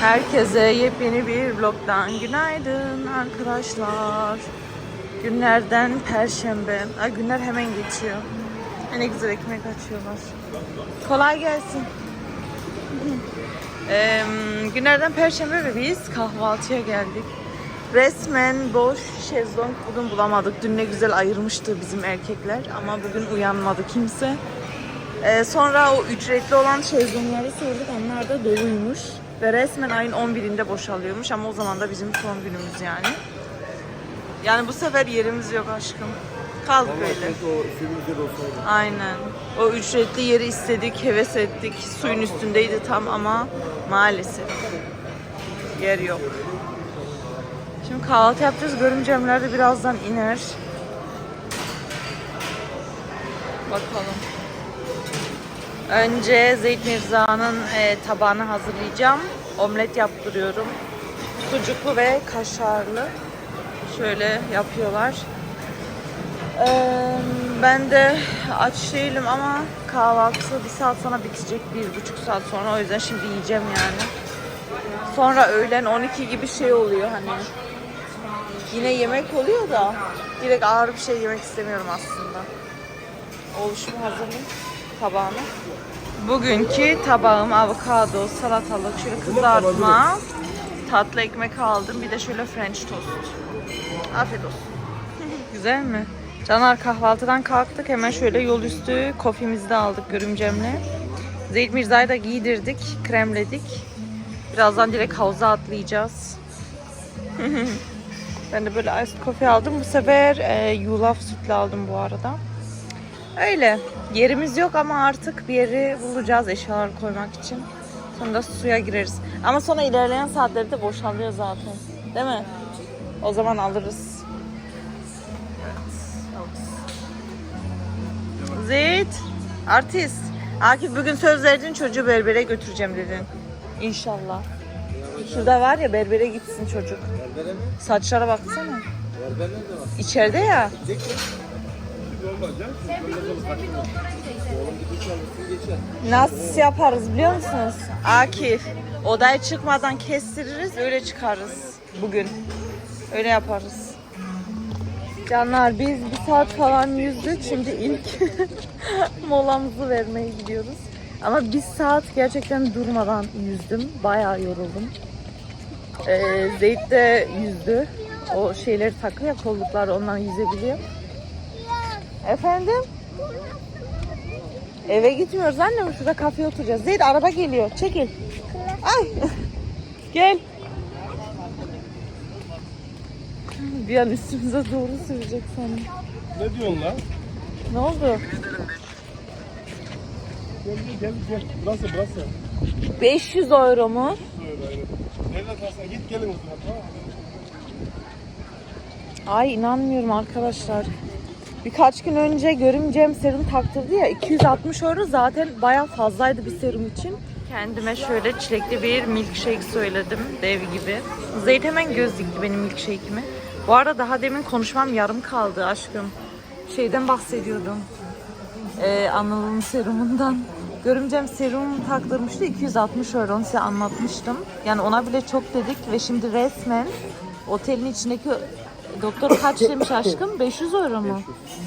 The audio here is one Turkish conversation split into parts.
Herkese yepyeni bir vlogdan günaydın arkadaşlar. Günlerden perşembe. Ay günler hemen geçiyor. Ne güzel ekmek açıyorlar. Kolay gelsin. Eee, günlerden perşembe ve biz kahvaltıya geldik. Resmen boş şezlong bugün bulamadık. Dün ne güzel ayırmıştı bizim erkekler ama bugün uyanmadı kimse. Ee, sonra o ücretli olan şezlongları sorduk. Onlar da doluymuş. Ve resmen ayın 11'inde boşalıyormuş ama o zaman da bizim son günümüz yani. Yani bu sefer yerimiz yok aşkım. Kaldık öyle. o olsaydı. Aynen. O ücretli yeri istedik, heves ettik. Suyun üstündeydi tam ama maalesef yer yok. Şimdi kahvaltı yapacağız. Görümcemler de birazdan iner. Bakalım. Önce Zeyd Mirza'nın e, tabağını hazırlayacağım. Omlet yaptırıyorum. Sucuklu ve kaşarlı. Şöyle yapıyorlar. Ee, ben de aç değilim ama kahvaltı bir saat sonra bitecek. Bir buçuk saat sonra. O yüzden şimdi yiyeceğim yani. Sonra öğlen 12 gibi şey oluyor hani. Yine yemek oluyor da direkt ağır bir şey yemek istemiyorum aslında. Oluşumu hazırlayayım tabağını. Bugünkü tabağım avokado, salatalık, şöyle kızartma, tatlı ekmek aldım. Bir de şöyle french toast. Afiyet olsun. Güzel mi? Canar kahvaltıdan kalktık. Hemen şöyle yol üstü kofimizi de aldık görümcemle. Zeyd Mirza'yı da giydirdik, kremledik. Birazdan direkt havuza atlayacağız. ben de böyle iced coffee aldım. Bu sefer e, yulaf sütlü aldım bu arada. Öyle. Yerimiz yok ama artık bir yeri bulacağız eşyaları koymak için. Sonra da suya gireriz. Ama sonra ilerleyen saatlerde boşalıyor zaten. Değil mi? O zaman alırız. Zeyt, artist. Akif bugün söz verdin çocuğu berbere götüreceğim dedin. İnşallah. Şurada var ya berbere gitsin çocuk. Berbere mi? Saçlara baksana. Berber nerede var? İçeride ya. Gidecek mi? Nasıl yaparız biliyor musunuz? Akif, odaya çıkmadan kestiririz, öyle çıkarız bugün. Öyle yaparız. Canlar biz bir saat falan yüzdük. Şimdi ilk molamızı vermeye gidiyoruz. Ama bir saat gerçekten durmadan yüzdüm. Bayağı yoruldum. Ee, Zeyt de yüzdü. O şeyleri takıyor ya kolluklar ondan yüzebiliyor. Efendim? Eve gitmiyoruz annem. Şurada kafeye oturacağız. Zeyd araba geliyor. Çekil. Ay. Gel. Bir an üstümüze doğru sürecek sanırım. Ne diyorsun lan? Ne oldu? Gel gel gel. Burası burası. 500 euro mu? Böyle aynen. Nerede git gelin o zaman tamam mı? Ay inanmıyorum arkadaşlar. Birkaç gün önce görümcem serum taktırdı ya 260 euro zaten baya fazlaydı bir serum için. Kendime şöyle çilekli bir milkshake söyledim dev gibi. Zeyd hemen göz dikti benim milkshake'imi. Bu arada daha demin konuşmam yarım kaldı aşkım. Şeyden bahsediyordum. Ee, Anıl'ın serumundan. Görümcem serum taktırmıştı 260 euro onu size anlatmıştım. Yani ona bile çok dedik ve şimdi resmen otelin içindeki doktor kaç demiş aşkım? 500 euro mu?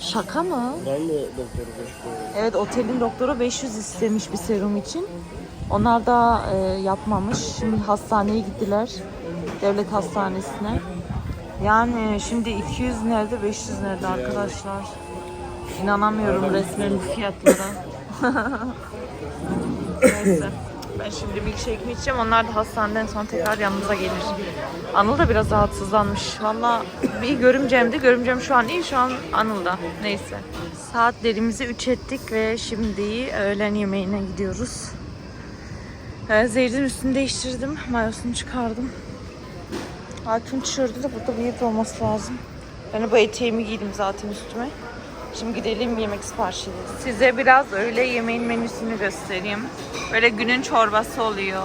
Şaka mı? Ben mi doktoru bekliyorum? Evet otelin doktoru 500 istemiş bir serum için. Onlar da e, yapmamış. Şimdi hastaneye gittiler. Devlet hastanesine. Yani şimdi 200 nerede 500 nerede arkadaşlar. İnanamıyorum resmen bu fiyatlara. Neyse. Ben şimdi milkshake'imi içeceğim. Onlar da hastaneden sonra tekrar yanımıza gelir. Anıl da biraz rahatsızlanmış. Valla bir görümcemdi. Görümcem şu an iyi. Şu an Anıl'da. Neyse. Saatlerimizi 3 ettik ve şimdi öğlen yemeğine gidiyoruz. Ee, Zeyd'in üstünü değiştirdim. Mayosunu çıkardım. Hakim tişörtü de burada yerde olması lazım. Ben bu eteğimi giydim zaten üstüme. Şimdi gidelim yemek sipariş edelim. Size biraz öğle yemeğin menüsünü göstereyim. Böyle günün çorbası oluyor.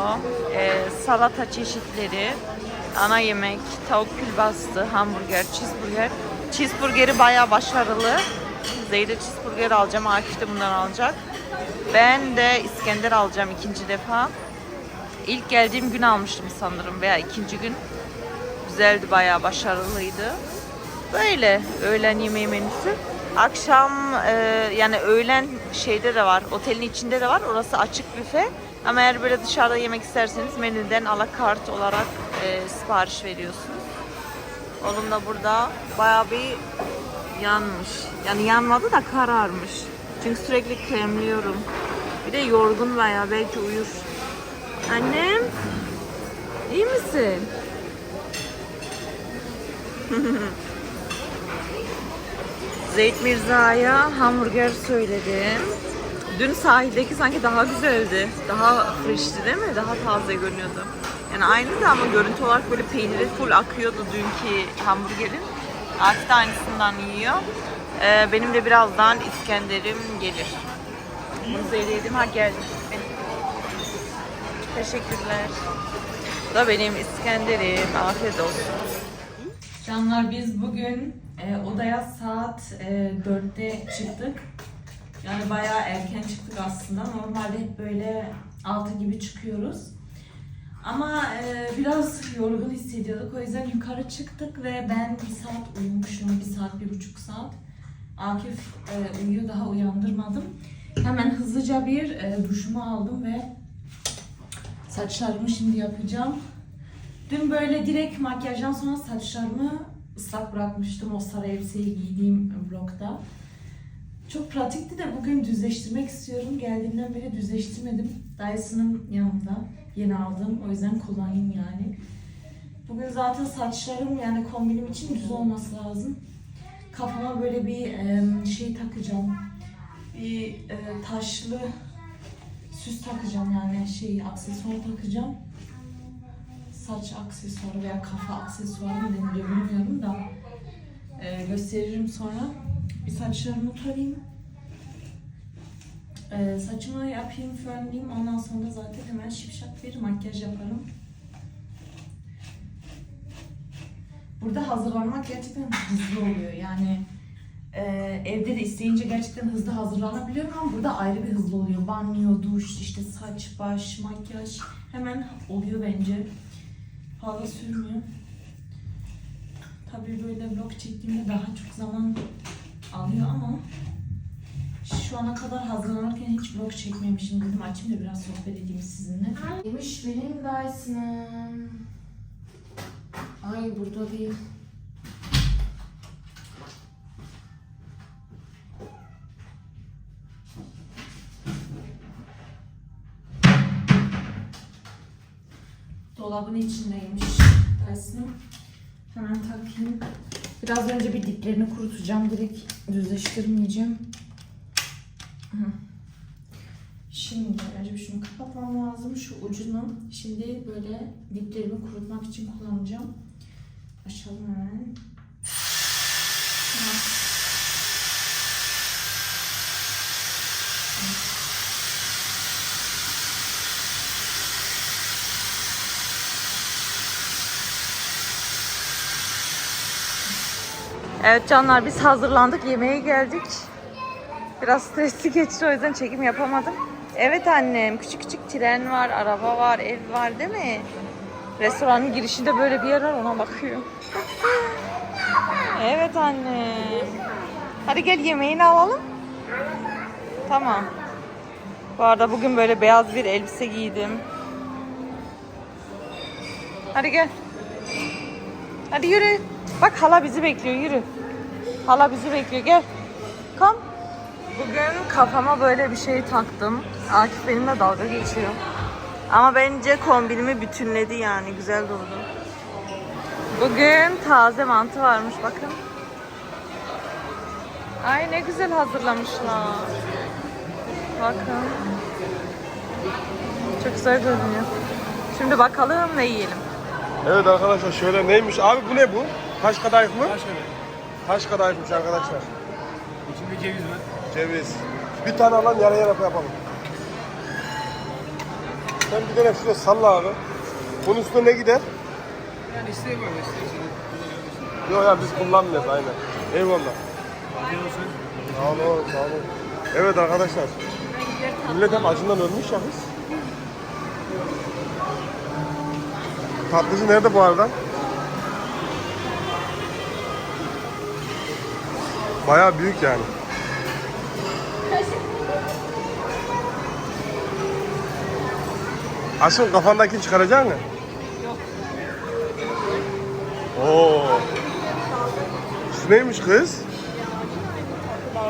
Ee, salata çeşitleri. Ana yemek, tavuk külbastı, hamburger, cheeseburger. Cheeseburgeri bayağı başarılı. Zeyde cheeseburger alacağım, Akif de bundan alacak. Ben de İskender alacağım ikinci defa. ilk geldiğim gün almıştım sanırım veya ikinci gün. Güzeldi bayağı başarılıydı. Böyle öğlen yemeği menüsü. Akşam e, yani öğlen şeyde de var, otelin içinde de var. Orası açık büfe. Ama eğer böyle dışarıda yemek isterseniz menüden alakart olarak e, sipariş veriyorsunuz. Oğlum da burada bayağı bir yanmış. Yani yanmadı da kararmış. Çünkü sürekli kremliyorum. Bir de yorgun bayağı belki uyur. Annem iyi misin? Zeyt Mirza'ya hamburger söyledim. Dün sahildeki sanki daha güzeldi. Daha freshti değil mi? Daha taze görünüyordu. Yani aynı da ama görüntü olarak böyle peyniri full akıyordu dünkü hamburgerin. Akif de aynısından yiyor. Ee, benim de birazdan İskender'im gelir. Bunu söyledim. Ha geldi. Teşekkürler. Bu da benim İskender'im. Afiyet olsun. Canlar biz bugün e, odaya saat e, 4'te çıktık. Yani bayağı erken çıktık aslında. Normalde hep böyle 6 gibi çıkıyoruz. Ama e, biraz yorgun hissediyorduk. O yüzden yukarı çıktık ve ben bir saat uyumuşum. Bir saat, bir buçuk saat. Akif e, uyuyor daha uyandırmadım. Hemen hızlıca bir e, duşumu aldım ve saçlarımı şimdi yapacağım. Dün böyle direkt makyajdan sonra saçlarımı ıslak bırakmıştım o sarı elbiseyi giydiğim vlogda. Çok pratikti de bugün düzleştirmek istiyorum. Geldiğimden beri düzleştirmedim. Dyson'ım yanımda. Yeni aldım. O yüzden kullanayım yani. Bugün zaten saçlarım yani kombinim için düz olması lazım. Kafama böyle bir şey takacağım. Bir e, taşlı süs takacağım yani şey aksesuar takacağım saç aksesuarı veya kafa aksesuarı mı deniliyor bilmiyorum da Ee, gösteririm sonra. Bir saçlarımı tarayayım. Ee, saçımı yapayım, fönleyeyim. Ondan sonra zaten hemen şipşak bir makyaj yaparım. Burada hazırlanmak gerçekten hızlı oluyor. Yani e, evde de isteyince gerçekten hızlı hazırlanabiliyorum ama burada ayrı bir hızlı oluyor. Banyo, duş, işte saç, baş, makyaj hemen oluyor bence fazla sürmüyor. Tabii böyle vlog çektiğimde daha çok zaman alıyor ama şu ana kadar hazırlanırken hiç vlog çekmemişim dedim. Açayım da biraz sohbet edeyim sizinle. Demiş benim Dyson'ım. Ay burada değil. Dolabın içindeymiş Dyson'ım. Hemen takayım. Biraz önce bir diplerini kurutacağım. Direkt düzleştirmeyeceğim. Şimdi önce bir şunu kapatmam lazım. Şu ucunu şimdi böyle diplerimi kurutmak için kullanacağım. Açalım hemen. Evet canlar biz hazırlandık yemeğe geldik. Biraz stresli geçti o yüzden çekim yapamadım. Evet annem küçük küçük tren var, araba var, ev var değil mi? Restoranın girişinde böyle bir yer var ona bakıyor. evet annem. Hadi gel yemeğini alalım. Tamam. Bu arada bugün böyle beyaz bir elbise giydim. Hadi gel. Hadi yürü. Bak hala bizi bekliyor yürü. Hala bizi bekliyor gel. Kom. Bugün kafama böyle bir şey taktım. Akif benimle dalga geçiyor. Ama bence kombinimi bütünledi yani güzel durdu. Bugün taze mantı varmış bakın. Ay ne güzel hazırlamışlar. Bakın. Çok güzel görünüyor. Şimdi bakalım ne yiyelim. Evet arkadaşlar şöyle neymiş? Abi bu ne bu? Taş kadayıf mı? Taş kadayıfmış arkadaşlar. İçinde ceviz var. Ceviz. Bir tane alan yarı yarı yapalım. Sen bir tane şuraya salla abi. Bunun üstüne ne gider? Yani isteği var isteği. Yok ya biz kullanmıyoruz aynen. Eyvallah. Afiyet olsun. Sağ olun, sağ olun. Evet arkadaşlar. Millet hep acından ölmüş ya biz. Tatlıcı nerede bu arada? Bayağı büyük yani. Aşkım kafandakini çıkaracak mısın? Yok. Oo. Şu neymiş kız?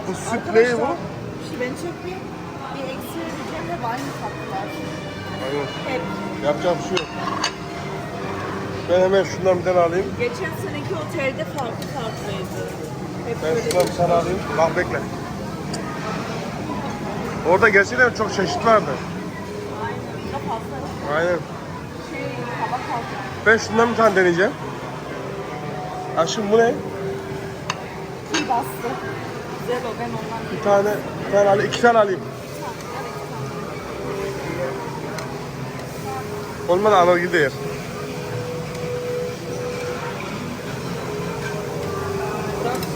Bu süt ne bu? Şimdi ben çok bir, bir eksi vereceğim hep aynı tatlılar. Aynen. Hep. Yapacak bir şey yok. Ben hemen şundan bir tane alayım. Geçen seneki otelde farklı farklıydı. Ben bir tane alayım. Bak bekle. Orada gerçekten çok çeşit vardı. Aynen. Şey. Ben şundan bir tane deneyeceğim. Aşkım bu ne? Kıl bastı. Güzel o ben ondan Bir tane, bir tane alayım. iki tane alayım. Olmadı ana gidi yer.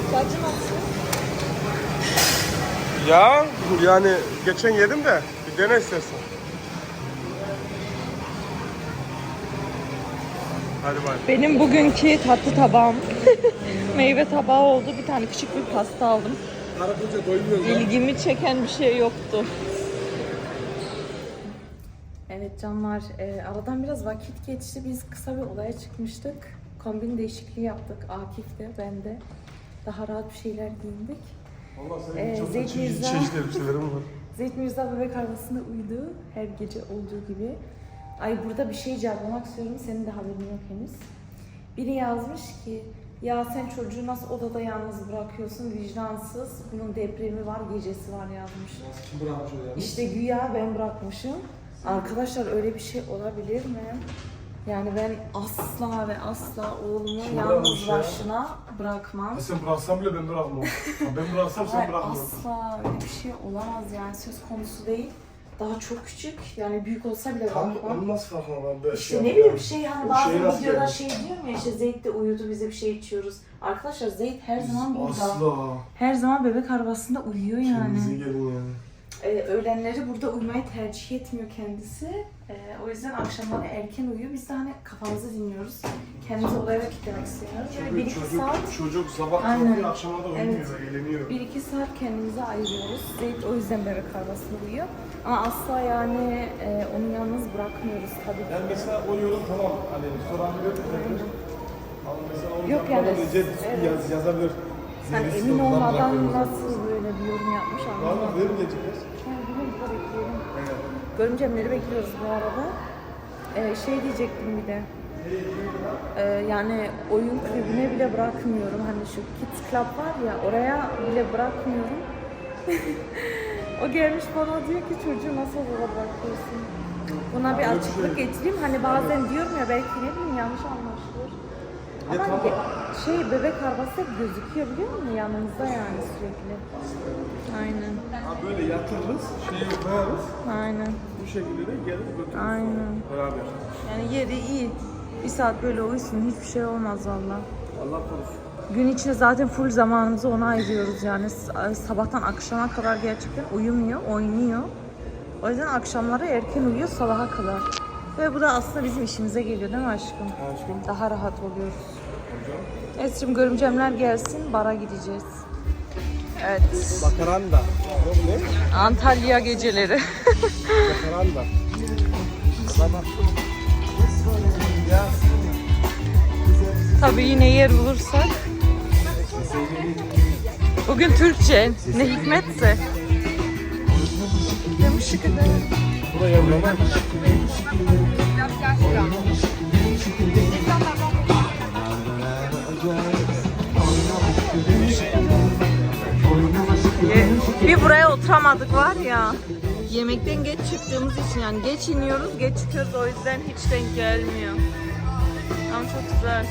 Sütlacı nasıl? Ya yani geçen yedim de bir dene istersen. Hadi bay. Benim bugünkü tatlı tabağım meyve tabağı oldu. Bir tane küçük bir pasta aldım. Karapınca doymuyoruz İlgimi çeken bir şey yoktu. Evet canlar, e, aradan biraz vakit geçti. Biz kısa bir olaya çıkmıştık. Kombin değişikliği yaptık. Akif de, ben de. Daha rahat bir şeyler giyindik. Allah Ee, çok Zeyt çeşitli Mirza. çeşitli elbiselerim var. Zeyt Mirza bebek arabasında uyudu. Her gece olduğu gibi. Ay burada bir şey cevaplamak istiyorum. Senin de haberin yok henüz. Biri yazmış ki ya sen çocuğu nasıl odada yalnız bırakıyorsun vicdansız. Bunun depremi var, gecesi var yazmış. Kim bırakmış o yani? İşte güya ben bırakmışım. Arkadaşlar öyle bir şey olabilir mi? Yani ben asla ve asla oğlumu Kim yalnız bırakmış ya? başına bırakmam. Sen bıraksan bile ben bırakmam. Ha, ben bıraksam sen Hayır, bırakma. asla öyle bir şey olamaz yani söz konusu değil. Daha çok küçük yani büyük olsa bile Tam bırakmam. onu nasıl farkına var? Ben İşte şey ne bileyim şey hani O bazı şey nasıl videoda yani? şey diyorum ya işte Zeyt de uyudu bize bir şey içiyoruz. Arkadaşlar Zeyt her zaman burada. Asla. Her zaman bebek arabasında uyuyor yani. Kendinize gelin yani. Ee, öğlenleri burada uyumayı tercih etmiyor kendisi. Ee, o yüzden akşamları erken uyuyor. Biz de hani kafamızı dinliyoruz. Kendimizi odaya kitlemek istemiyoruz. Böyle bir iki çocuk, saat, çocuk sabah kalkıyor akşama da uyumuyor, Evet. eğleniyor. bir iki saat kendimize ayırıyoruz. Zeyt o yüzden bebek arabasında uyuyor. Ama asla yani e, onu yalnız bırakmıyoruz tabii ki. Yani mesela o yorum tamam hani soran bir Ama mesela onu Yok yani, önce evet. yaz, yazabilir. Sen emin olmadan nasıl böyle bir yorum yapmış Var mı? anlamadım. Verim. Görümcemleri bekliyoruz bu arada. Ee, şey diyecektim bir de. Ee, yani oyun kulübüne bile bırakmıyorum. Hani şu Kids Club var ya oraya bile bırakmıyorum. o gelmiş bana diyor ki çocuğu nasıl odada bırakıyorsun? Buna bir açıklık şey. getireyim. Hani bazen diyorum ya belki ne bileyim yanlış anlaşılır. Ya Ama ge- şey bebek arabası gözüküyor biliyor musun? Yanımızda yani sürekli. Aynen. Ha böyle yatırırız, şeyi koyarız. Aynen. Bu şekilde de gelir götürürüz. Aynen. Beraber. Yani yeri iyi. Bir saat böyle uyusun hiçbir şey olmaz valla. Allah korusun. Gün içinde zaten full zamanımızı ona ayırıyoruz yani sabahtan akşama kadar gerçekten uyumuyor, oynuyor. O yüzden akşamları erken uyuyor sabaha kadar. Ve bu da aslında bizim işimize geliyor değil mi aşkım? Aşkım. Daha rahat oluyoruz. Esrim görümcemler gelsin, bara gideceğiz. Evet, Makaranda. Yok ne? Antalya geceleri. Ya. Tabii yine yer bulursak. Bugün Türkçe, ne hikmetse. Demiş ki de. Bu da yanına. Ye- Bir buraya oturamadık var ya. Yemekten geç çıktığımız için yani geç iniyoruz, geç çıkıyoruz o yüzden hiç denk gelmiyor. Ama çok güzel.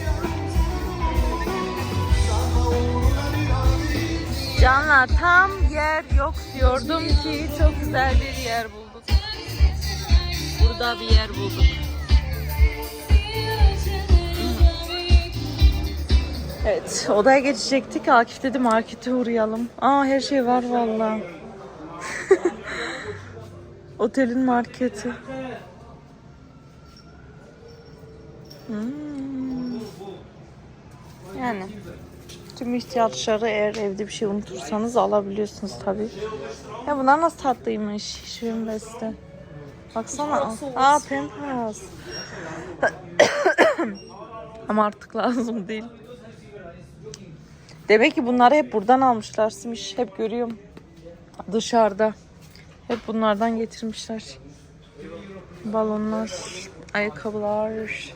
Canlar tam yer yok diyordum ki çok güzel bir yer bulduk. Burada bir yer bulduk. Evet, odaya geçecektik. Akif dedi markete uğrayalım. Aa her şey var valla. Otelin marketi. Hmm. Yani tüm ihtiyaçları eğer evde bir şey unutursanız alabiliyorsunuz tabii. Ya bunlar nasıl tatlıymış. Şirin beste. Baksana. Aa Pampers. Ama artık lazım değil. Demek ki bunları hep buradan almışlar Simiş. Hep görüyorum. Dışarıda. Hep bunlardan getirmişler. Balonlar, ayakkabılar.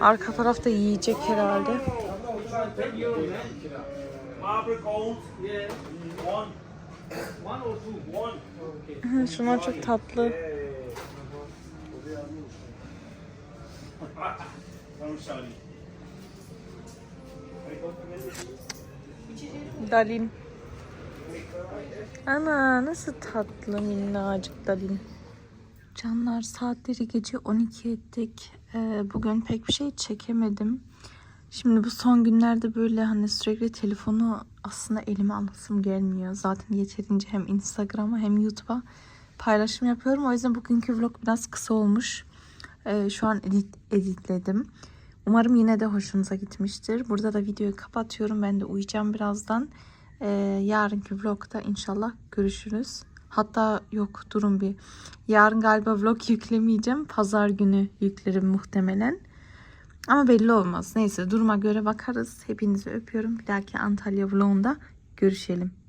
Arka tarafta yiyecek herhalde. Şunlar çok tatlı. Dalin. Ana nasıl tatlı minnacık Dalin. Canlar saatleri gece 12 ettik. Ee, bugün pek bir şey çekemedim. Şimdi bu son günlerde böyle hani sürekli telefonu aslında elime alasım gelmiyor. Zaten yeterince hem Instagram'a hem YouTube'a paylaşım yapıyorum. O yüzden bugünkü vlog biraz kısa olmuş. Ee, şu an edit, editledim. Umarım yine de hoşunuza gitmiştir. Burada da videoyu kapatıyorum. Ben de uyuyacağım birazdan. Ee, yarınki vlogda inşallah görüşürüz. Hatta yok durun bir. Yarın galiba vlog yüklemeyeceğim. Pazar günü yüklerim muhtemelen. Ama belli olmaz. Neyse duruma göre bakarız. Hepinizi öpüyorum. Bir dahaki Antalya vlogunda görüşelim.